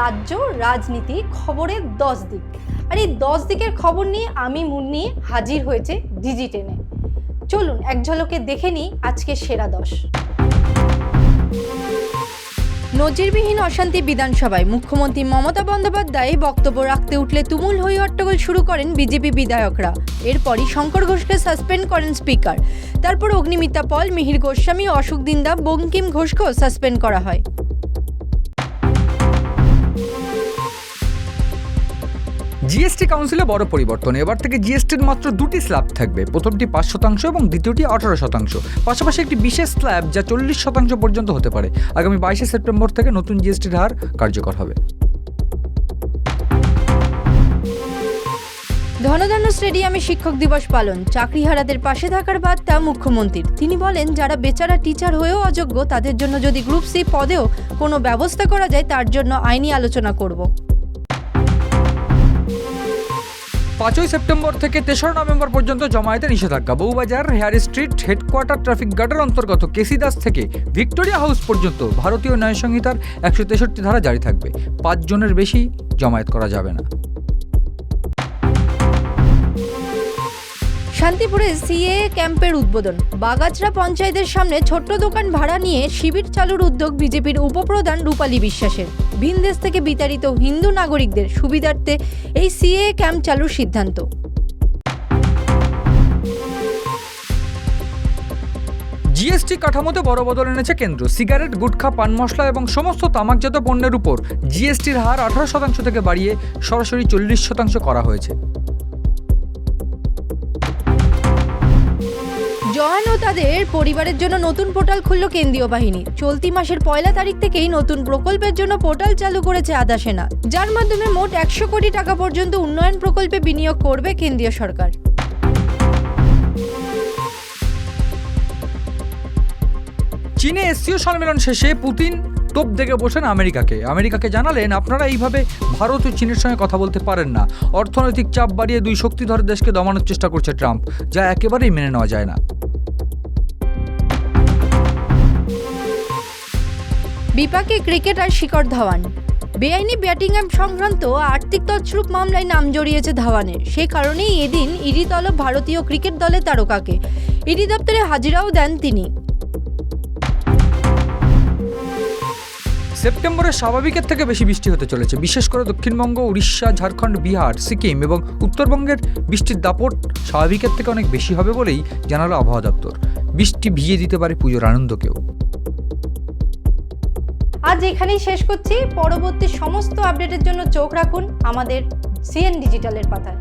রাজ্য, রাজনীতি খবরের দশ দিক। আর এই দশ দিকের খবর নিয়ে আমি মুন্নি হাজির হয়েছে ডিজিটেনে চলুন, এক ঝলকে দেখে নিই আজকে সেরা দশ। নজিরবিহীন অশান্তি বিধানসভায় মুখ্যমন্ত্রী মমতা বন্দ্যোপাধ্যায় বক্তব্য রাখতে উঠলে তুমুল হই হট্টগোল শুরু করেন বিজেপি বিধায়করা। এরপরই শঙ্কর ঘোষকে সাসপেন্ড করেন স্পিকার। তারপর অগ্নিমিতা পল, মিহির গোস্বামী, অশোক দিন্দা, বঙ্কিম ঘোষকেও সাসপেন্ড করা হয়। জিএসটি কাউন্সিলে বড় পরিবর্তন। এবার থেকে জিএসটির মাত্র দুটি স্ল্যাব থাকবে। প্রথমটি পাঁচ শতাংশ এবং দ্বিতীয়টি আঠারো শতাংশ। পাশাপাশি একটি বিশেষ স্ল্যাব যা চল্লিশ শতাংশ পর্যন্ত হতে পারে। আগামী বাইশে সেপ্টেম্বর থেকে নতুন জিএসটির হার কার্যকর হবে। ধনধান্য স্টেডিয়ামে শিক্ষক দিবস পালন। চাকরিহারাদের পাশে থাকার বার্তা মুখ্যমন্ত্রীর। তিনি বলেন, যারা বেচারা টিচার হয়েও অযোগ্য, তাদের জন্য যদি গ্রুপ সি পদেও কোনো ব্যবস্থা করা যায়, তার জন্য আইনি আলোচনা করব। পাঁচই সেপ্টেম্বর থেকে তেসরা নভেম্বর পর্যন্ত জমায়েতে নিষেধাজ্ঞা। Bowbazar, Hare Street, headquarter, traffic গার্ডের অন্তর্গত কেসি দাস থেকে ভিক্টোরিয়া হাউস পর্যন্ত ভারতীয় ন্যায় সংহিতার একশো তেষট্টি ধারা জারি থাকবে। পাঁচজনের বেশি জমায়েত করা যাবে না। শান্তিপুরে সিএ ক্যাম্পের উদ্বোধন। বাগাছড়া পঞ্চায়েতের সামনে ছোট্ট দোকান ভাড়া নিয়ে শিবির চালুর উদ্যোগ বিজেপির উপপ্রধান রূপালী বিশ্বাসের। ভিনদেশ থেকে বিতাড়িত হিন্দু নাগরিকদের সুবিধার্থে এই সিএ ক্যাম্প চালুর সিদ্ধান্ত। জিএসটি কাঠামোতে বড় বদল এনেছে কেন্দ্র। সিগারেট, গুটখা, পান মশলা এবং সমস্ত তামাকজাত পণ্যের উপর জিএসটির হার আঠারো শতাংশ থেকে বাড়িয়ে সরাসরি চল্লিশ শতাংশ করা হয়েছে। জওয়ান ও তাদের পরিবারের জন্য নতুন পোর্টাল খুলল কেন্দ্রীয় বাহিনী। চলতি মাসের পয়লা তারিখ থেকেই নতুন প্রকল্পের জন্য পোর্টাল চালু করেছে আধা সেনা, যার মাধ্যমে মোট একশো কোটি টাকা পর্যন্ত উন্নয়ন প্রকল্পে বিনিয়োগ করবে কেন্দ্রীয় সরকার। চীনে এসসিও সম্মেলন শেষে পুতিন তোপ দেখে বসেন আমেরিকাকে। আমেরিকাকে জানালেন, আপনারা এইভাবে ভারত ও চীনের সঙ্গে কথা বলতে পারেন না। অর্থনৈতিক চাপ বাড়িয়ে দুই শক্তিধর দেশকে দমানোর চেষ্টা করছে ট্রাম্প, যা একেবারেই মেনে নেওয়া যায় না। বিপাকে ক্রিকেটার শিখর ধাওয়ান। বেআইনি ব্যাটিং সংক্রান্ত আর্থিক তছরূপ মামলায় নাম জড়িয়েছে ধাওয়ানের। সে কারণেই এদিন ইডি তলব ভারতীয় ক্রিকেট দলের তারকাকে। ইডি দপ্তরে হাজিরাও দেন তিনি। সেপ্টেম্বরে স্বাভাবিকের থেকে বেশি বৃষ্টি হতে চলেছে। বিশেষ করে দক্ষিণবঙ্গ, উড়িষ্যা, ঝাড়খণ্ড, বিহার, সিকিম এবং উত্তরবঙ্গের বৃষ্টির দাপট স্বাভাবিকের থেকে অনেক বেশি হবে বলেই জানালো আবহাওয়া দপ্তর। বৃষ্টি ভিজিয়ে দিতে পারে পুজোর আনন্দকেও। আজ এখানেই শেষ করছি। পরবর্তী সমস্ত আপডেটের জন্য চোখ রাখুন আমাদের সিএন ডিজিটালের পাতায়।